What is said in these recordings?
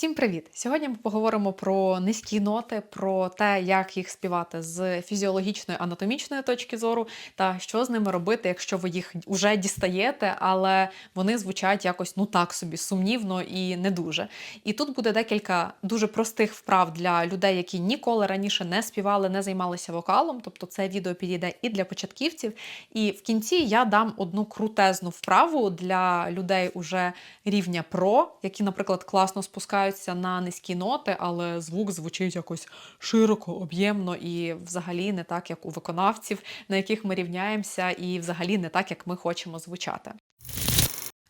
Всім привіт! Сьогодні ми поговоримо про низькі ноти, про те, як їх співати з фізіологічної анатомічної точки зору, та що з ними робити, якщо ви їх вже дістаєте, але вони звучать якось ну так собі сумнівно і не дуже. І тут буде декілька дуже простих вправ для людей, які ніколи раніше не співали, не займалися вокалом. Тобто це відео підійде і для початківців. І в кінці я дам одну крутезну вправу для людей уже рівня про, які, наприклад, класно спускаються на низькі ноти, але звук звучить якось широко, об'ємно і взагалі не так, як у виконавців, на яких ми рівняємося, і взагалі не так, як ми хочемо звучати.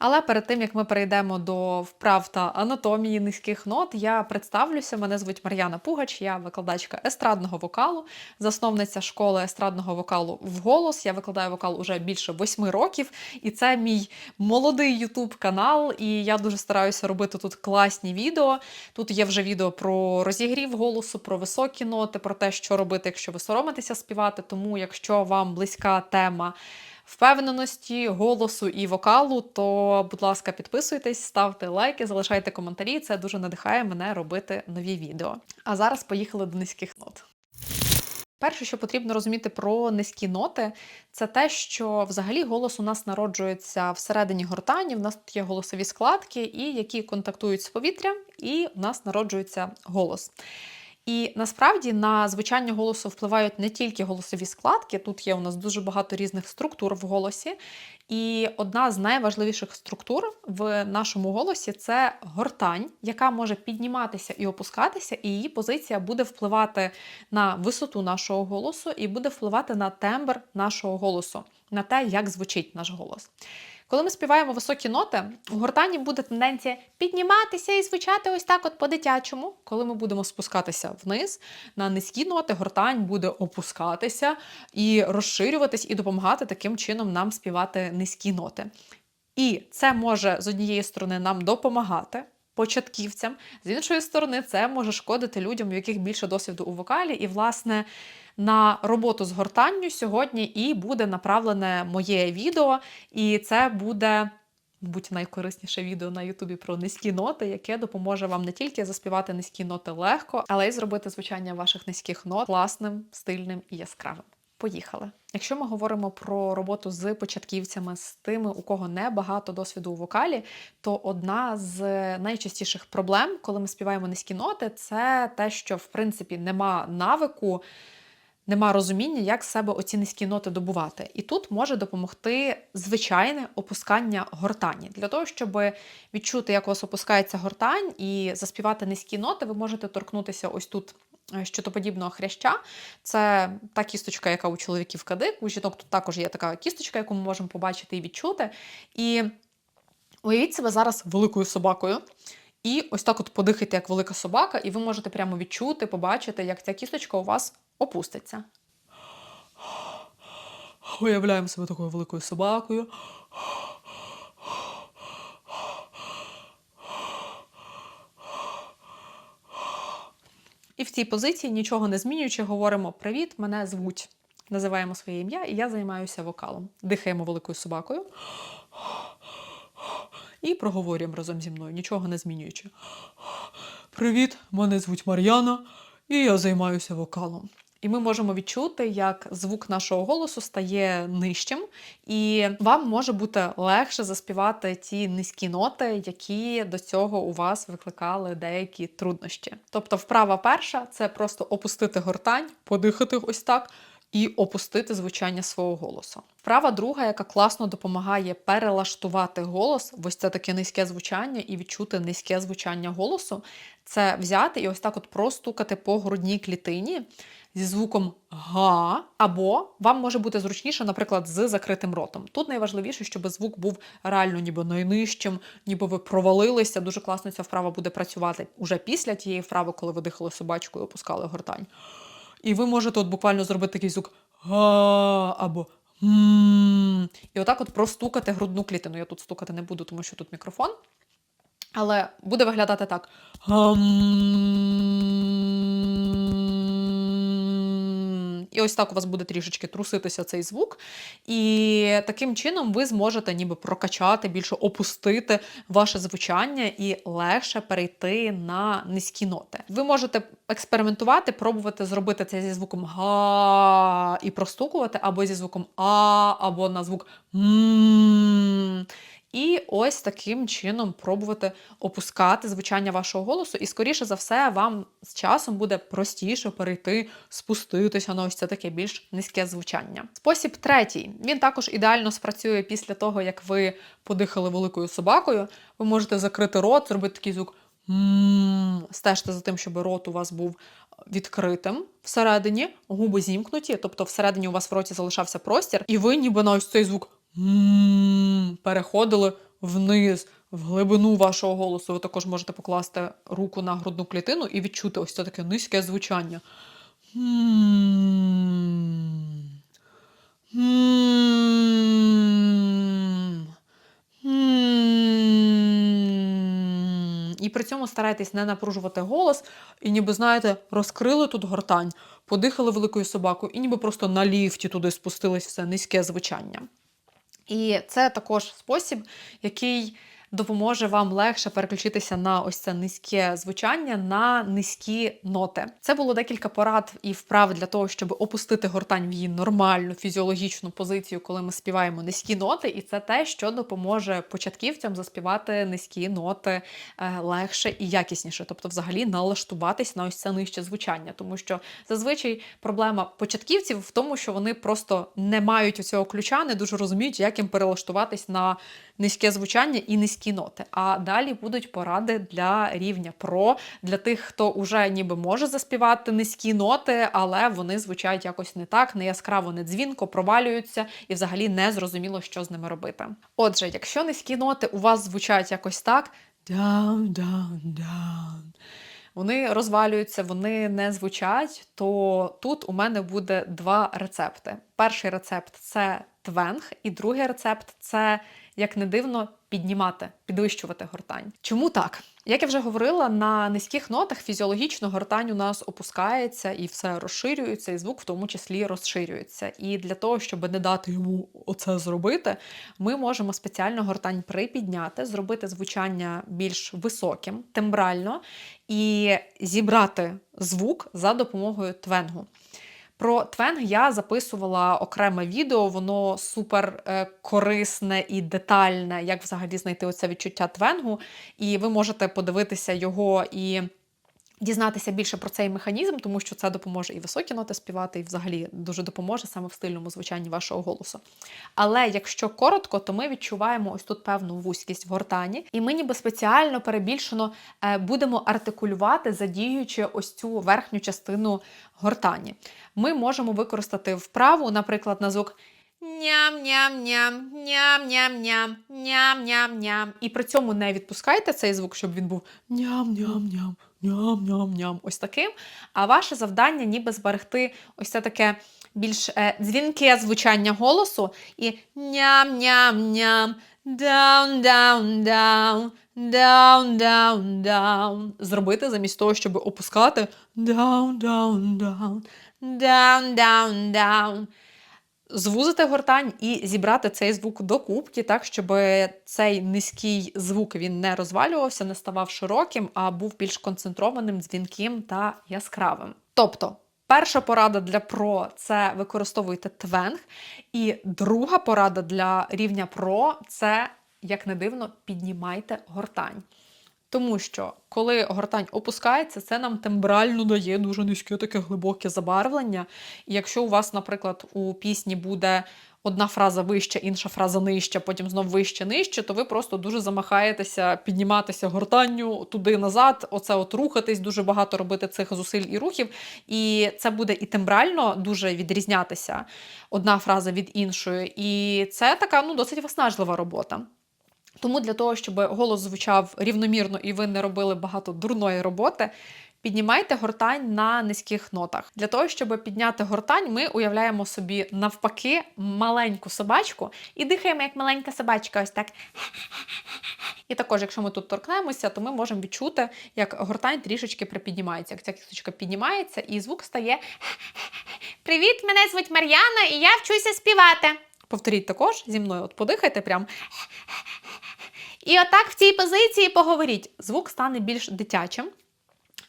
Але перед тим як ми перейдемо до вправ та анатомії низьких нот, я представлюся. Мене звуть Мар'яна Пугач, я викладачка естрадного вокалу, засновниця школи естрадного вокалу вголос. Я викладаю вокал уже більше восьми років, і це мій молодий ютуб канал. І я дуже стараюся робити тут класні відео. Тут є вже відео про розігрів голосу, про високі ноти, про те, що робити, якщо ви соромитеся співати. Тому, якщо вам близька тема впевненості, голосу і вокалу, то, будь ласка, підписуйтесь, ставте лайки, залишайте коментарі. Це дуже надихає мене робити нові відео. А зараз поїхали до низьких нот. Перше, що потрібно розуміти про низькі ноти, це те, що взагалі голос у нас народжується всередині гортані. В нас тут є голосові складки, і які контактують з повітрям, і у нас народжується голос. І насправді на звучання голосу впливають не тільки голосові складки, тут є у нас дуже багато різних структур в голосі. І одна з найважливіших структур в нашому голосі це гортань, яка може підніматися і опускатися, і її позиція буде впливати на висоту нашого голосу і буде впливати на тембр нашого голосу, на те, як звучить наш голос. Коли ми співаємо високі ноти, у гортані буде тенденція підніматися і звучати ось так, от по-дитячому. Коли ми будемо спускатися вниз, на низькі ноти гортань буде опускатися і розширюватись, і допомагати таким чином нам співати низькі ноти. І це може з однієї сторони нам допомагати. Початківцям, з іншої сторони, це може шкодити людям, у яких більше досвіду у вокалі, і, власне, на роботу з гортанню сьогодні і буде направлене моє відео, і це буде. Мабуть, найкорисніше відео на Ютубі про низькі ноти, яке допоможе вам не тільки заспівати низькі ноти легко, але й зробити звучання ваших низьких нот класним, стильним і яскравим. Поїхали. Якщо ми говоримо про роботу з початківцями, з тими, у кого не багато досвіду у вокалі, то одна з найчастіших проблем, коли ми співаємо низькі ноти, це те, що в принципі нема навику нема розуміння, як себе оці низькі ноти добувати. І тут може допомогти звичайне опускання гортані. Для того, щоб відчути, як у вас опускається гортань, і заспівати низькі ноти, ви можете торкнутися ось тут. е, Щитоподібного хряща. Це та кісточка, яка у чоловіків кадик. У жінок тут також є така кісточка, яку ми можемо побачити і відчути. І уявіть себе зараз великою собакою. І ось так от подихайте, як велика собака, і ви можете прямо відчути, побачити, як ця кісточка у вас опуститься. Уявляємо себе такою великою собакою. І в цій позиції, нічого не змінюючи, говоримо: Привіт, мене звуть. Називаємо своє ім'я, і я займаюся вокалом. Дихаємо великою собакою. І проговорюємо разом зі мною, нічого не змінюючи. Привіт, мене звуть Мар'яна, і я займаюся вокалом. І ми можемо відчути, як звук нашого голосу стає нижчим, і вам може бути легше заспівати ті низькі ноти, які до цього у вас викликали деякі труднощі. Тобто, вправа перша це просто опустити гортань, подихати ось так. І опустити звучання свого голосу. Вправа друга, яка класно допомагає перелаштувати голос, ось це таке низьке звучання, і відчути низьке звучання голосу, це взяти і ось так от простукати по грудній клітині зі звуком га, або вам може бути зручніше, наприклад, з закритим ротом. Тут найважливіше, щоб звук був реально ніби найнижчим, ніби ви провалилися. Дуже класно ця вправа буде працювати уже після тієї вправи, коли ви дихали собачкою опускали гортань. І ви можете от буквально зробити такий звук га або м. І отак от простукати грудну клітину. Я тут стукати не буду, тому що тут мікрофон. Але буде виглядати так. Ось так у вас буде трішечки труситися цей звук. І таким чином ви зможете ніби прокачати, більше опустити ваше звучання і легше перейти на низькі ноти. Ви можете експериментувати, пробувати зробити це зі звуком га і простукувати, або зі звуком а, або на звук м. І ось таким чином пробувати опускати звучання вашого голосу, і, скоріше за все, вам з часом буде простіше перейти, спуститися на ось це таке більш низьке звучання. Спосіб третій. Він також ідеально спрацює після того, як ви подихали великою собакою. Ви можете закрити рот, зробити такий звук. Стежте за тим, щоб рот у вас був відкритим всередині, губи зімкнуті, тобто всередині у вас в роті залишався простір, і ви ніби на ось цей звук «м» переходили вниз, в глибину вашого голосу. Ви також можете покласти руку на грудну клітину і відчути ось це таке низьке звучання. І при цьому старайтесь не напружувати голос, і ніби, знаєте, розкрили тут гортань, подихали великою собакою, і ніби просто на ліфті туди спустилось все низьке звучання. І це також спосіб, який допоможе вам легше переключитися на ось це низьке звучання, на низькі ноти. Це було декілька порад і вправ для того, щоб опустити гортань в її нормальну фізіологічну позицію, коли ми співаємо низькі ноти, і це те, що допоможе початківцям заспівати низькі ноти е, легше і якісніше, тобто, взагалі, налаштуватись на ось це нижче звучання, тому що зазвичай проблема початківців в тому, що вони просто не мають цього ключа, не дуже розуміють, як їм перелаштуватись на низьке звучання і низькі ноти. А далі будуть поради для рівня про для тих, хто вже ніби може заспівати низькі ноти, але вони звучать якось не так, не яскраво, не дзвінко, провалюються і взагалі не зрозуміло, що з ними робити. Отже, якщо низькі ноти у вас звучать якось так, down, down, down, вони розвалюються, вони не звучать, то тут у мене буде два рецепти. Перший рецепт це твенг, і другий рецепт це, як не дивно, піднімати, підвищувати гортань. Чому так? Як я вже говорила, на низьких нотах фізіологічно гортань у нас опускається і все розширюється, і звук в тому числі розширюється. І для того, щоб не дати йому оце зробити, ми можемо спеціально гортань припідняти, зробити звучання більш високим, тембрально, і зібрати звук за допомогою твенгу. Про твенг я записувала окреме відео, воно супер е, корисне і детальне, як взагалі знайти оце відчуття твенгу. І ви можете подивитися його і дізнатися більше про цей механізм, тому що це допоможе і високі ноти співати, і взагалі дуже допоможе саме в стильному звучанні вашого голосу. Але якщо коротко, то ми відчуваємо ось тут певну вузькість в гортані, і ми ніби спеціально перебільшено е, будемо артикулювати, задіюючи ось цю верхню частину гортані. Ми можемо використати вправу, наприклад, на звук. Ням-ням-ням, ням-ням-ням, ням-ням-ням. І при цьому не відпускайте цей звук, щоб він був ням-ням-ням, ням-ням-ням. Ось таким. А ваше завдання ніби зберегти ось це таке більш е, дзвінке звучання голосу і ням-ням-ням, down, down. Зробити замість того, щоб опускати down, down, down, down, down, down звузити гортань і зібрати цей звук до кубки, так, щоб цей низький звук він не розвалювався, не ставав широким, а був більш концентрованим, дзвінким та яскравим. Тобто. Перша порада для про це використовуйте твенг. І друга порада для рівня про це, як не дивно, піднімайте гортань. Тому що коли гортань опускається, це нам тембрально дає дуже низьке таке глибоке забарвлення. І якщо у вас, наприклад, у пісні буде одна фраза вища, інша фраза нижча, потім знов вище нижче, то ви просто дуже замахаєтеся підніматися гортанню туди-назад, оце от рухатись, дуже багато робити цих зусиль і рухів. І це буде і тембрально дуже відрізнятися одна фраза від іншої. І це така ну, досить виснажлива робота. Тому для того, щоб голос звучав рівномірно і ви не робили багато дурної роботи, Піднімайте гортань на низьких нотах. Для того, щоб підняти гортань, ми уявляємо собі навпаки маленьку собачку і дихаємо як маленька собачка, ось так. І також, якщо ми тут торкнемося, то ми можемо відчути, як гортань трішечки припіднімається. Як ця кісточка піднімається, і звук стає. Привіт, мене звуть Мар'яна, і я вчуся співати. Повторіть також зі мною, от подихайте прям. І отак в цій позиції поговоріть. Звук стане більш дитячим.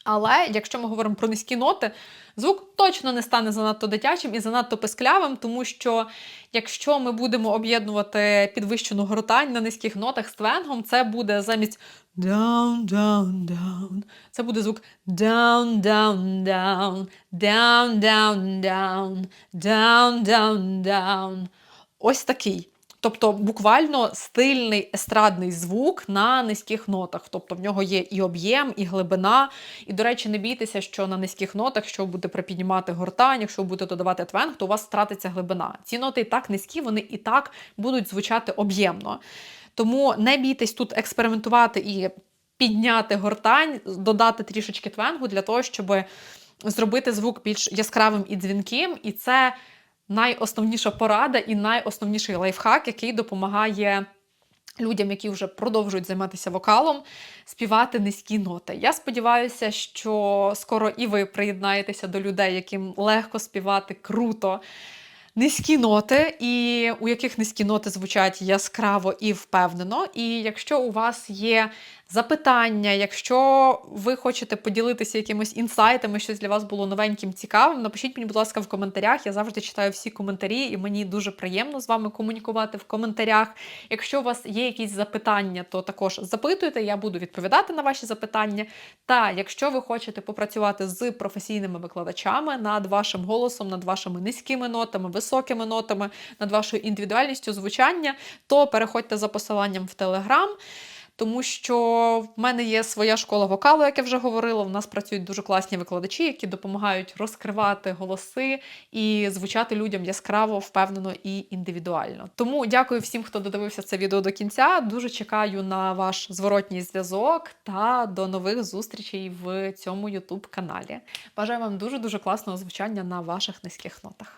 Але якщо ми говоримо про низькі ноти, звук точно не стане занадто дитячим і занадто писклявим, тому що якщо ми будемо об'єднувати підвищену гортань на низьких нотах з твенгом, це буде замість down, down, down. Це буде звук down, down, down, down, down, down, down, down, down. Ось такий. Тобто буквально стильний естрадний звук на низьких нотах. Тобто в нього є і об'єм, і глибина. І, до речі, не бійтеся, що на низьких нотах, якщо ви будете припіднімати гортань, якщо ви будете додавати твенг, то у вас втратиться глибина. Ці ноти і так низькі, вони і так будуть звучати об'ємно. Тому не бійтесь тут експериментувати і підняти гортань, додати трішечки твенгу для того, щоб зробити звук більш яскравим і дзвінким. І це найосновніша порада і найосновніший лайфхак, який допомагає людям, які вже продовжують займатися вокалом, співати низькі ноти. Я сподіваюся, що скоро і ви приєднаєтеся до людей, яким легко співати круто. Низькі ноти, і у яких низькі ноти звучать яскраво і впевнено. І якщо у вас є запитання, якщо ви хочете поділитися якимись інсайтами, щось для вас було новеньким, цікавим, напишіть мені, будь ласка, в коментарях. Я завжди читаю всі коментарі, і мені дуже приємно з вами комунікувати в коментарях. Якщо у вас є якісь запитання, то також запитуйте, я буду відповідати на ваші запитання. Та якщо ви хочете попрацювати з професійними викладачами над вашим голосом, над вашими низькими нотами, високими нотами, над вашою індивідуальністю звучання, то переходьте за посиланням в Телеграм. Тому що в мене є своя школа вокалу, як я вже говорила. У нас працюють дуже класні викладачі, які допомагають розкривати голоси і звучати людям яскраво, впевнено і індивідуально. Тому дякую всім, хто додивився це відео до кінця. Дуже чекаю на ваш зворотній зв'язок та до нових зустрічей в цьому youtube каналі. Бажаю вам дуже дуже класного звучання на ваших низьких нотах.